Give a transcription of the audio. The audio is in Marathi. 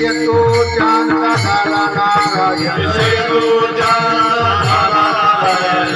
येतो चांदा झाला नारायण येतो चांदा नारायण